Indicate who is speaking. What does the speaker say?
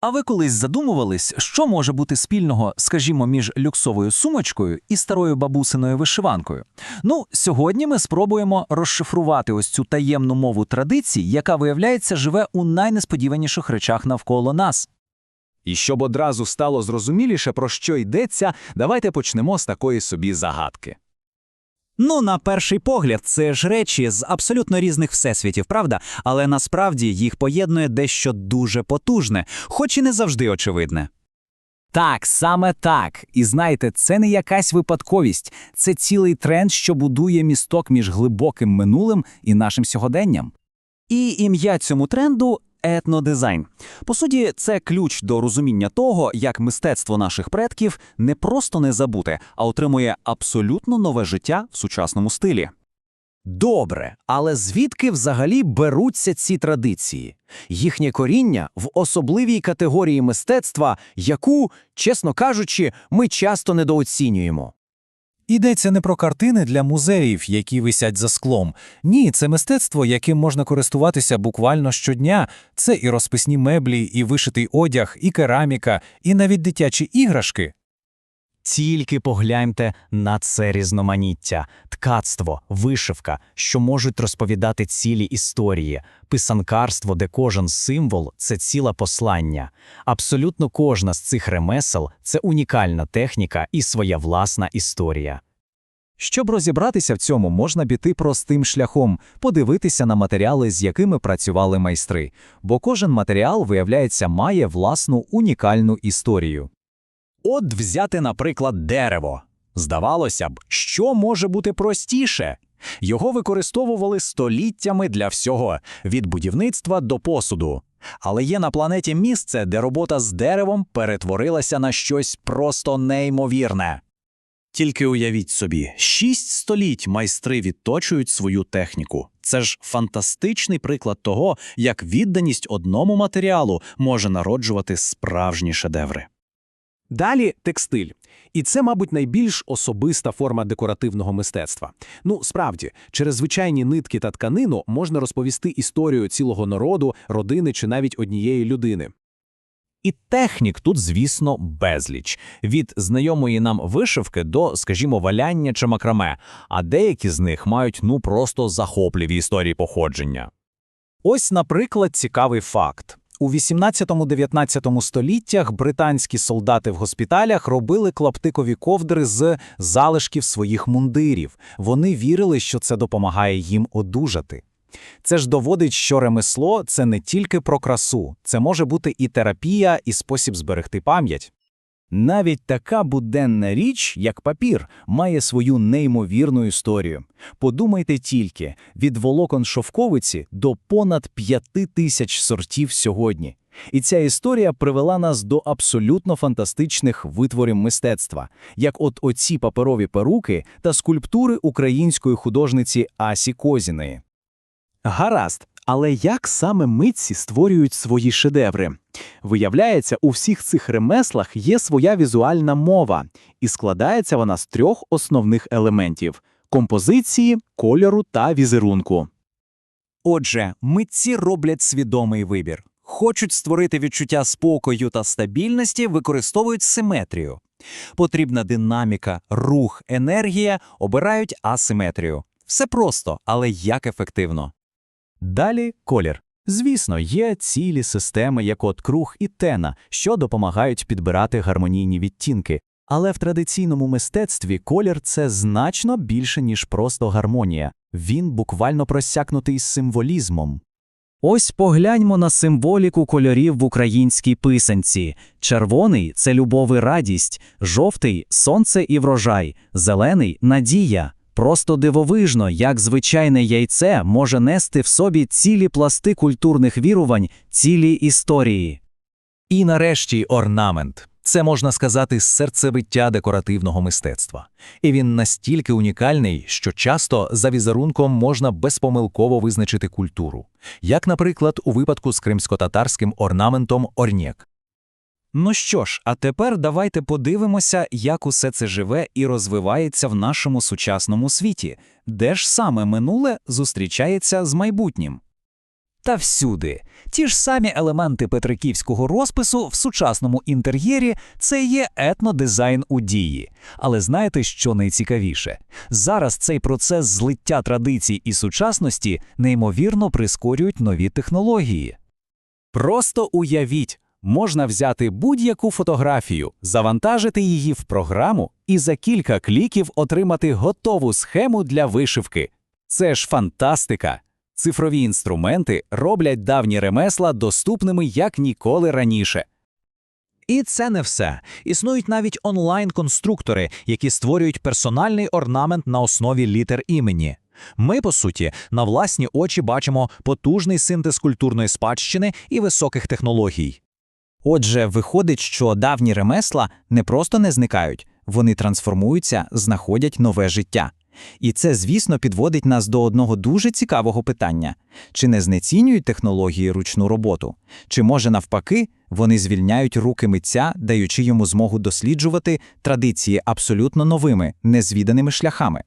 Speaker 1: А ви колись задумувались, що може бути спільного, скажімо, між люксовою сумочкою і старою бабусиною вишиванкою? Ну, сьогодні ми спробуємо розшифрувати ось цю таємну мову традицій, яка, виявляється, живе у найнесподіваніших речах навколо нас.
Speaker 2: І щоб одразу стало зрозуміліше, про що йдеться, давайте почнемо з такої собі загадки.
Speaker 3: Ну, на перший погляд, це ж речі з абсолютно різних всесвітів, правда? Але насправді їх поєднує дещо дуже потужне, хоч і не завжди очевидне.
Speaker 4: Так, саме так. І знаєте, це не якась випадковість, це цілий тренд, що будує місток між глибоким минулим і нашим сьогоденням.
Speaker 3: І ім'я цьому тренду етнодизайн. По суті, це ключ до розуміння того, як мистецтво наших предків не просто не забуте, а отримує абсолютно нове життя в сучасному стилі.
Speaker 5: Добре, але звідки взагалі беруться ці традиції? Їхнє коріння в особливій категорії мистецтва, яку, чесно кажучи, ми часто недооцінюємо.
Speaker 6: Йдеться не про картини для музеїв, які висять за склом. Ні, це мистецтво, яким можна користуватися буквально щодня. Це і розписні меблі, і вишитий одяг, і кераміка, і навіть дитячі іграшки.
Speaker 5: Тільки погляньте на це різноманіття, ткацтво, вишивка, що можуть розповідати цілі історії, писанкарство, де кожен символ це ціле послання. Абсолютно кожна з цих ремесел це унікальна техніка і своя власна історія.
Speaker 2: Щоб розібратися в цьому, можна піти простим шляхом, подивитися на матеріали, з якими працювали майстри, бо кожен матеріал, виявляється, має власну унікальну історію.
Speaker 3: От взяти, наприклад, дерево. Здавалося б, що може бути простіше? Його використовували століттями для всього від будівництва до посуду. Але є на планеті місце, де робота з деревом перетворилася на щось просто неймовірне. Тільки уявіть собі, шість століть майстри відточують свою техніку. Це ж фантастичний приклад того, як відданість одному матеріалу може народжувати справжні шедеври.
Speaker 7: Далі текстиль. І це, мабуть, найбільш особиста форма декоративного мистецтва. Ну, справді, через звичайні нитки та тканину можна розповісти історію цілого народу, родини чи навіть однієї людини.
Speaker 8: І технік тут, звісно, безліч. Від знайомої нам вишивки до, скажімо, валяння чи макраме, а деякі з них мають ну просто захопливі історії походження.
Speaker 3: Ось, наприклад, цікавий факт. У 18-19 століттях британські солдати в госпіталях робили клаптикові ковдри з залишків своїх мундирів. Вони вірили, що це допомагає їм одужати. Це ж доводить, що ремесло це не тільки про красу, це може бути і терапія, і спосіб зберегти пам'ять.
Speaker 4: Навіть така буденна річ, як папір, має свою неймовірну історію. Подумайте тільки, від волокон шовковиці до понад п'яти тисяч сортів сьогодні. І ця історія привела нас до абсолютно фантастичних витворів мистецтва, як от оці паперові перуки та скульптури української художниці Асі Козіної.
Speaker 9: Гаразд, але як саме митці створюють свої шедеври? Виявляється, у всіх цих ремеслах є своя візуальна мова, і складається вона з трьох основних елементів композиції, кольору та візерунку.
Speaker 3: Отже, митці роблять свідомий вибір. Хочуть створити відчуття спокою та стабільності, використовують симетрію. Потрібна динаміка, рух, енергія, обирають асиметрію. Все просто, але як ефективно.
Speaker 5: Далі колір. Звісно, є цілі системи, як от круг і тена, що допомагають підбирати гармонійні відтінки. Але в традиційному мистецтві колір це значно більше, ніж просто гармонія. Він буквально просякнутий символізмом.
Speaker 4: Ось погляньмо на символіку кольорів в українській писанці. Червоний це любов і радість, жовтий сонце і врожай, зелений надія. Просто дивовижно, як звичайне яйце може нести в собі цілі пласти культурних вірувань, цілі історії.
Speaker 1: І нарешті орнамент. Це можна сказати серцебиття декоративного мистецтва. І він настільки унікальний, що часто за візерунком можна безпомилково визначити культуру, як, наприклад, у випадку з кримсько-татарським орнаментом орнєк.
Speaker 3: Ну що ж, а тепер давайте подивимося, як усе це живе і розвивається в нашому сучасному світі, де ж саме минуле зустрічається з майбутнім.
Speaker 2: Та всюди. Ті ж самі елементи петриківського розпису в сучасному інтер'єрі це є етнодизайн у дії. Але знаєте, що найцікавіше? Зараз цей процес злиття традицій і сучасності неймовірно прискорюють нові технології.
Speaker 4: Просто уявіть, можна взяти будь-яку фотографію, завантажити її в програму і за кілька кліків отримати готову схему для вишивки. Це ж фантастика! Цифрові інструменти роблять давні ремесла доступними як ніколи раніше.
Speaker 5: І це не все. Існують навіть онлайн-конструктори, які створюють персональний орнамент на основі літер імені. Ми, по суті, на власні очі бачимо потужний синтез культурної спадщини і високих технологій.
Speaker 2: Отже, виходить, що давні ремесла не просто не зникають, вони трансформуються, знаходять нове життя. І це, звісно, підводить нас до одного дуже цікавого питання: чи не знецінюють технології ручну роботу? Чи може навпаки вони звільняють руки митця, даючи йому змогу досліджувати традиції абсолютно новими, незвіданими шляхами?